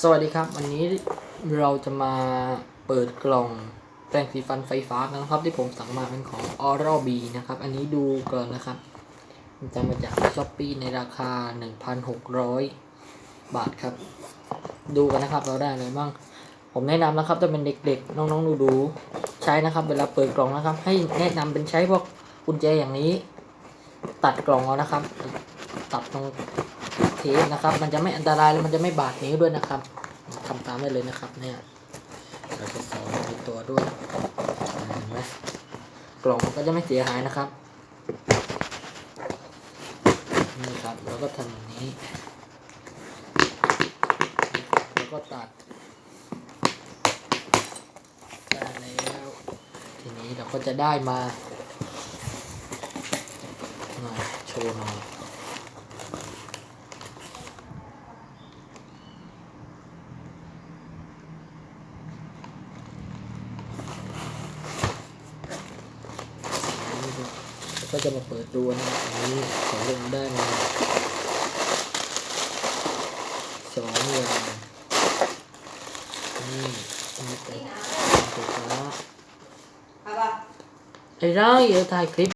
สวัสดีครับ วันนี้เราจะมาเปิดกล่องแปรงสีฟันไฟฟ้ากันนะครับ ที่ผมสั่งมาเป็นของ Oral B นะครับ อันนี้ดูก่อนนะครับมันจะมาจากช้อปปีในราคา 1,600 บาทครับ ดูกันนะครับเราได้อะไรบ้าง ผมแนะนำนะครับถ้าเป็นเด็กๆ น้องๆดูๆใช้นะครับ เวลาเปิดกล่องนะครับ ให้แนะนำเป็นใช้พวกกุญแจอย่างนี้ ตัดกล่องเอานะครับ ตัดตรง เทปนะครับ มันจะไม่อันตรายแล้วมันจะไม่บาดนิ้วด้วยนะครับทำตามได้เลยนะครับ เนี่ยเราจะสอนในตัวด้วยเห็นไหมกล่องมันก็จะไม่เสียหายนะครับนี่ครับแล้วก็ทำอย่างนี้ แล้วก็ตัดได้แล้ว ทีนี้เราก็จะได้มาหน่อยโชว์หน่อยแล้ว ก็จะมาเปิดดูนะครับอันนี้ของเล่นได้มาสองอย่างนี่อันนี้เป็นไฟฟ้าเอาป่ะไอ้ไรเดี๋ยวถ่ายคลิป